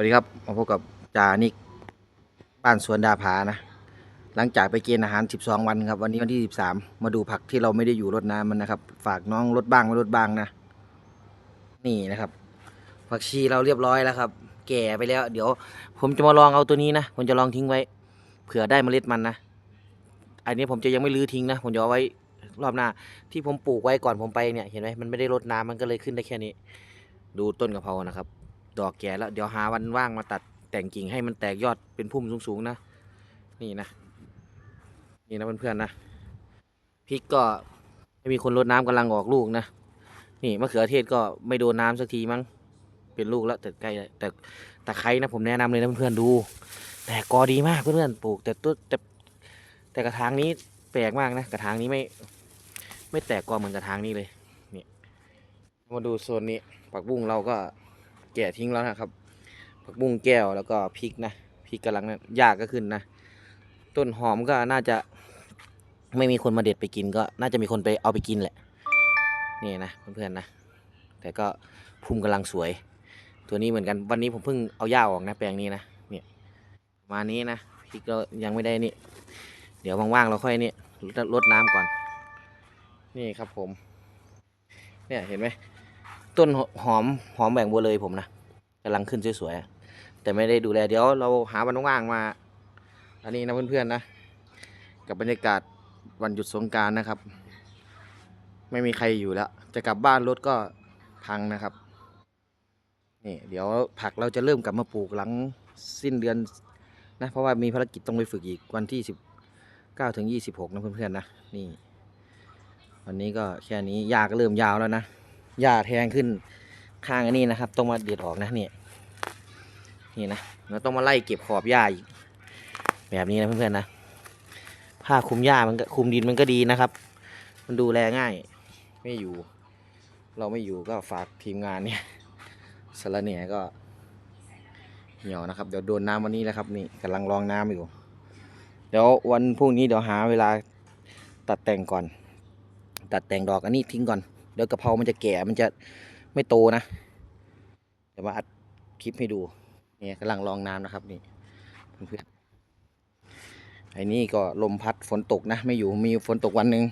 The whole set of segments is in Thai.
วัสดีครับมาพบกับจานิกบ้านสวนดาผานะ หลังจากไปเกณฑ์อาหาร 12 วันครับ วันนี้วันที่ 13 มาดูผักที่เราไม่ได้อยู่รดน้ำมันนะครับ ฝากน้องรดบ้างไม่รดบ้างนะ นี่นะครับ ผักชีเราเรียบร้อยแล้วครับ แก่ไปแล้ว เดี๋ยว ผมจะมาลองเอาตัวนี้นะ ผมจะลองทิ้งไว้ เผื่อได้เมล็ดมันนะ อันนี้ผมจะยังไม่ลื้อทิ้งนะ ผมจะเอาไว้รอบหน้า ที่ผมปลูกไว้ก่อนผมไปเนี่ย เห็นไหมมันไม่ได้รดน้ำมันก็เลยขึ้นได้แค่นี้ ดูต้นกะเพรานะครับ ดอกแก่แล้วเดี๋ยวหาวันว่างมาตัดแต่งกิ่งให้มันแตกยอดเป็นพุ่มสูงๆนะ นี่นะ นี่นะเพื่อนๆนะพริกก็ไม่มีคนรดน้ำกำลังออกลูกนะ นี่มะเขือเทศก็ไม่โดนน้ำสักทีมั้ง เป็นลูกแล้วแต่ใกล้แล้วแต่ตะไคร้นะผมแนะนำเลยนะเพื่อนๆดู แต่กอดีมากเพื่อนๆปลูกแต่ต้นแต่แต่กระถางนี้แปลกมากนะ กระถางนี้ไม่ ไม่แตกกอเหมือนกระถางนี้เลย นี่ มาดูโซนนี้ ผักบุ้งเราก็ ก่ทิ้งแล้วนะครับผักบุ้งแก้วแล้วก็พริกนะพริกกำลังนะยากก็ขึ้นนะต้นหอมก็น่าจะไม่มีคนมาเด็ดไปกินก็น่าจะมีคนไปเอาไปกินแหละนี่นะเพื่อนๆนะ แต่ก็พุ่มกำลังสวย ตัวนี้เหมือนกันวันนี้ผมเพิ่งเอาหญ้าออกนะแปลงนี้นะเนี่ยมานี้นะพริกก็ยังไม่ได้นี่ เดี๋ยวว่างๆเราค่อยนี่ลดลดน้ำก่อน นี่ครับผม เนี่ยเห็นไหม ต้นหอมหอมแบ่งบัวเลยผมนะกำลังขึ้นสวยๆแต่ไม่ได้ดูแลเดี๋ยวเราหาวันว่างมา อันนี้นะเพื่อนๆนะ กับบรรยากาศวันหยุดสงการนะครับ ไม่มีใครอยู่แล้ว จะกลับบ้านรถก็พังนะครับนี่เดี๋ยวผักเราจะเริ่มกลับมาปลูกหลังสิ้นเดือนนะเพราะว่ามีภารกิจต้องไปฝึกอีกวันที่สิบเก้าถึงยี่สิบหกนะเพื่อนๆนะนี่ วันนี้ก็แค่นี้หญ้าก็เริ่มยาวแล้วนะ หญ้าแทงขึ้นข้างอันนี้นะครับ ต้องมาเด็ดออกนะเนี่ยนี่นะเราต้องมาไล่เก็บขอบหญ้าอีกแบบนี้นะเพื่อนๆนะผ้าคลุมหญ้ามันก็คลุมดินมันก็ดีนะครับ มันดูแลง่าย ไม่อยู่ เราไม่อยู่ก็ฝากทีมงานเนี่ยสารเนี่ยก็เหี่ยวนะครับ เดี๋ยวโดนน้ำวันนี้แล้วครับนี่กำลังรองน้ำอยู่ เดี๋ยววันพรุ่งนี้เดี๋ยวหาเวลาตัดแต่งก่อน ตัดแต่งดอกอันนี้ทิ้งก่อน ดี๋ยวกะเพรามันจะแก่มันจะไม่โตนะเดี๋ยวมาอัดคลิปให้ดูเนี่ยกำลังรองน้ำนะครับนี่เพื่อนๆไอ้นี่ก็ลมพัดฝนตกนะ ไม่อยู่มีฝนตกวันหนึ่ง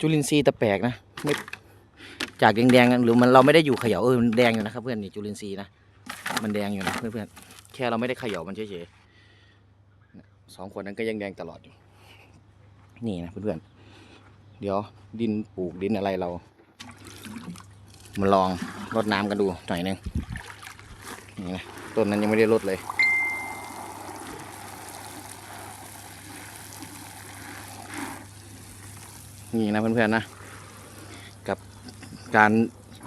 จุลินทรีย์ตะแปลกนะไม่จากแดงๆหรือมันเราไม่ได้อยู่เขย่าเออมันแดงอยู่นะครับ เพื่อนนี่จุลินทรีย์นะมันแดงอยู่นะเพื่อนๆแค่เราไม่ได้เขย่ามันเฉยๆสองคนนั้นก็ยังแดงตลอดอยู่นี่นะเพื่อนๆเดี๋ยวดินปลูกดินอะไรเรา มาลองรดน้ำกันดูหน่อยหนึงนี่นะต้นนั้นยังไม่ได้รดเลย นี่นะเพื่อนๆนะ กับการ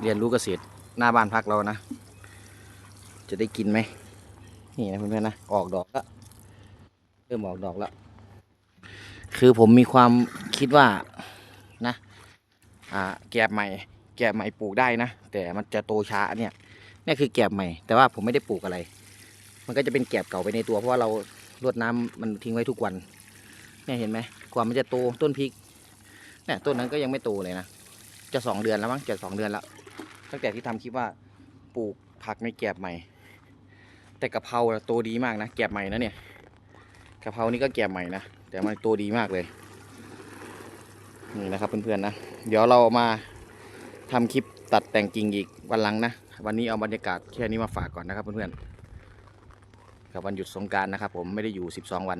เรียนรู้เกษตรหน้าบ้านพักเรานะ จะได้กินไหม นี่นะเพื่อนๆนะ ออกดอกแล้วเริ่มออกดอกแล้ว คือผมมีความคิดว่านะ อ่า แกบใหม่ แกบใหม่ปลูกได้นะ แต่มันจะโตช้าเนี่ยนี่คือแกบใหม่ แต่ว่าผมไม่ได้ปลูกอะไร มันก็จะเป็นแกบเก่าไปในตัว เพราะว่าเรารดน้ำมันทิ้งไว้ทุกวันเนี่ยเห็นไหมกว่ามันจะโตต้นพริกเนี่ยต้นนั้นก็ยังไม่โตเลยนะจะสองเดือนแล้วมั้งจะสองเดือนแล้ว ตั้งแต่ที่ทำคลิปว่าปลูกผักในแกบใหม่ แต่กะเพราโตดีมากนะแกบใหม่นะเนี่ยกะเพรานี่ก็แกบใหม่นะแต่มันโตดีมากเลยนี่นะครับเพื่อนๆนะ เดี๋ยวเรามา ทำคลิปตัดแต่งกิ่งอีกวันหลังนะ วันนี้เอาบรรยากาศแค่นี้มาฝากก่อนนะครับเพื่อนๆกับวันหยุดสงการนะครับผมไม่ได้อยู่ 12 วัน